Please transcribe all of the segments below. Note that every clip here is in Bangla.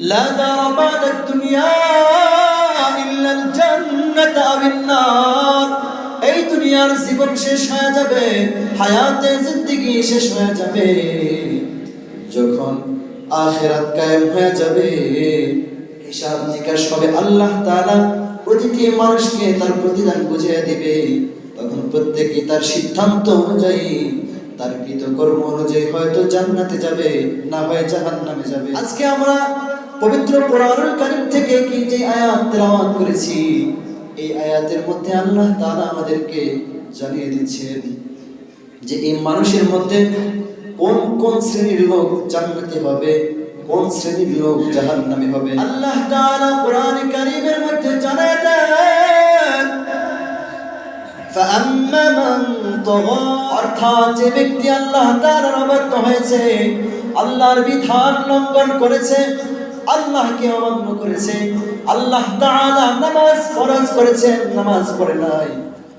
لا دار بعد الدنيا إلا الجنة أو النار এই দুনিয়ার জীবন শেষ হয়ে যাবে হায়াতে জিন্দিগি শেষ হয়ে যাবে যখন আখেরাত কায়েম হয়ে যাবে হিসাব নিকাশ হবে আল্লাহ তাআলা প্রতিটি মানুষকে তার প্রতিদান বুঝিয়ে দিবে তখন প্রত্যেকে তার সিদ্ধান্ত অনুযায়ী তার কৃতকর্ম অনুযায়ী হয়তো জান্নাতে যাবে না হয় জাহান্নামে যাবে আজকে আমরা পবিত্র কোরআনুল কারীম থেকে কি যে আয়াত তেলাওয়াত করেছি এই আয়াতের মধ্যে আল্লাহ তাআলা আমাদেরকে জানিয়ে দিচ্ছেন যে এই মানুষের মধ্যে কোন কোন শ্রেণীর লোক জান্নাতে হবে কোন শ্রেণীর লোক জাহান্নামে হবে আল্লাহ তাআলা কোরআন কারীমের মধ্যে জানায় দেন فأما من طغى অর্থাৎ যে ব্যক্তি আল্লাহ তাআলার অবাধ্য হয়েছে আল্লাহর বিধান লঙ্ঘন করেছে আল্লাহকে অমান্য করেছে। আল্লাহ তাআলা নামাজ ফরজ করেছেন, নামাজ পড়ে নাই।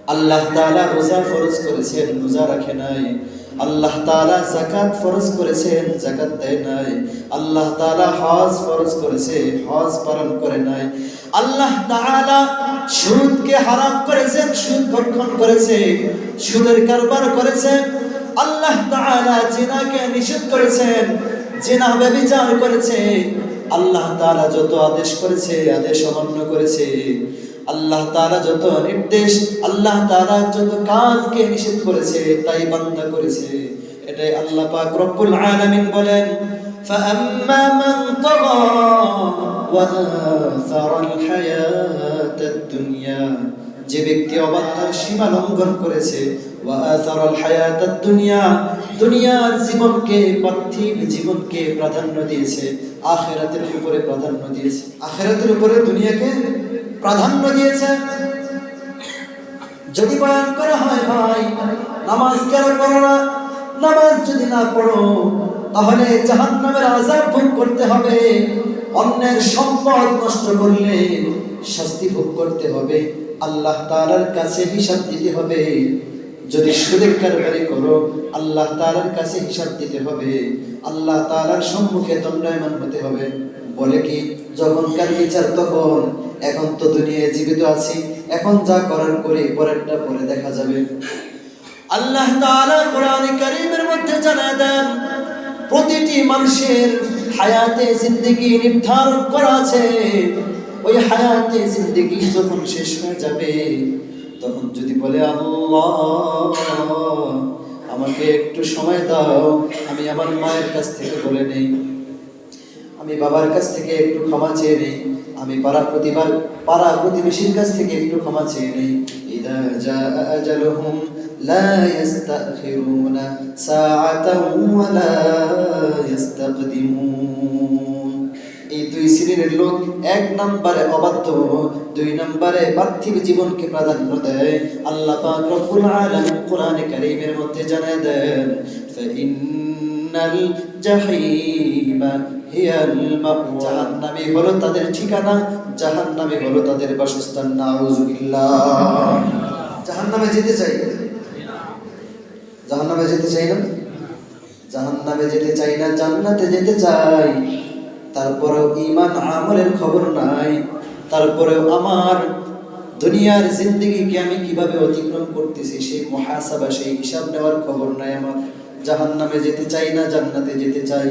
আল্লাহ তাআলা রোজা ফরজ করেছেন, রোজা রাখে নাই। আল্লাহ তাআলা যাকাত ফরজ করেছেন, যাকাত দেয় নাই। আল্লাহ তাআলা হজ ফরজ করেছে, হজ পালন করে নাই। আল্লাহ তাআলা সুদকে হারাম করেছেন, সুদ ভক্ষণ করেছে, সুদের কারবার করেছে। আল্লাহ তাআলা জিনাকে নিষেধ করেছেন জিনা ব্যভিচার করেছে আল্লাহ তাআলা যত আদেশ করেছে আদেশ অমান্য করেছে আল্লাহ তাআলা যত নির্দেশ আল্লাহ তাআলা যত কাজকে নিষেধ করেছে তাই বান্দা করেছে এটাই আল্লাহ পাক রব্বুল আলামিন বলেন فأما من طغى وآثر الحياة الدنيا যে ব্যক্তি অবাধ্যতার সীমা লঙ্ঘন করেছে দুনিয়া দুনিয়ার জীবনকে পার্থিব জীবনকে প্রাধান্য দিয়েছে, আখেরাতের উপরে প্রাধান্য দিয়েছে। আখেরাতের উপরে দুনিয়াকে প্রাধান্য দিয়েছে। যদি বয়ান করা হয়, ভাই, নামাজ কেন পড়ো না? নামাজ যদি না পড়ো, তাহলে জাহান নামের আজাব ভোগ করতে হবে। অন্যের সম্পদ নষ্ট করলে শাস্তি ভোগ করতে হবে। আল্লাহ তাআলার কাছে হিসাব দিতে হবে। যদি সুদের কারবারি করো, আল্লাহ তাআলার কাছে হিসাব দিতে হবে। আল্লাহ তাআলার সম্মুখে দণ্ডায়মান হতে হবে। বলে কি, যখনকার বিচার তখন। এখন তো দুনিয়ায় জীবিত আছি, এখন যা করার করি, পরেরটা পরে দেখা যাবে। আল্লাহ তাআলা কোরআনে কারীমের মধ্যে জানায় দেন, প্রতিটি মানুষের হায়াতে জিন্দেগি নির্ধারণ করা আছে। ওই হায়াতে জিন্দেগি যখন শেষ হয়ে যাবে, তখন যদি বলে, আল্লাহ, আমাকে একটু সময় দাও, আমি আমার মায়ের কাছ থেকে বলে নেই। আমি বাবার কাছ থেকে একটু ক্ষমা চেয়ে নেই। আমি পাড়া প্রতিবার, পাড়া প্রতিবেশীর কাছ থেকে একটু ক্ষমা চেয়ে নেই। ইদা লা ইস্তাখিরুনা সাআতাও ওয়া লা ইস্তাকদিমুন। শ্রেণির লোক এক নম্বরে অবাধ্য, দুই নম্বরে পার্থিব জীবনকে প্রাধান্য দেয়। আল্লাহ পাক রব্বুল আলামিন কোরআনে কারীমের মধ্যে জানায় দেন, ফাইন্নাল জাহিমা ঠিকানা, জাহান্নামে হলো তাদের বাসস্থান জাহান্নামে যেতে চাই জাহান্নামে যেতে চাই না। জাহান্নামে যেতে চাই না, জান্নাতে যেতে চাই। তারপরেও ইমান আমলের খবর নাই। তারপরেও আমার দুনিয়ার জিন্দগিকে আমি কীভাবে অতিক্রম করতেছি, সেই মহাসাবা, সেই হিসাব নেওয়ার খবর নাই আমার। জাহান্নামে যেতে চাই না, জান্নাতে যেতে চাই।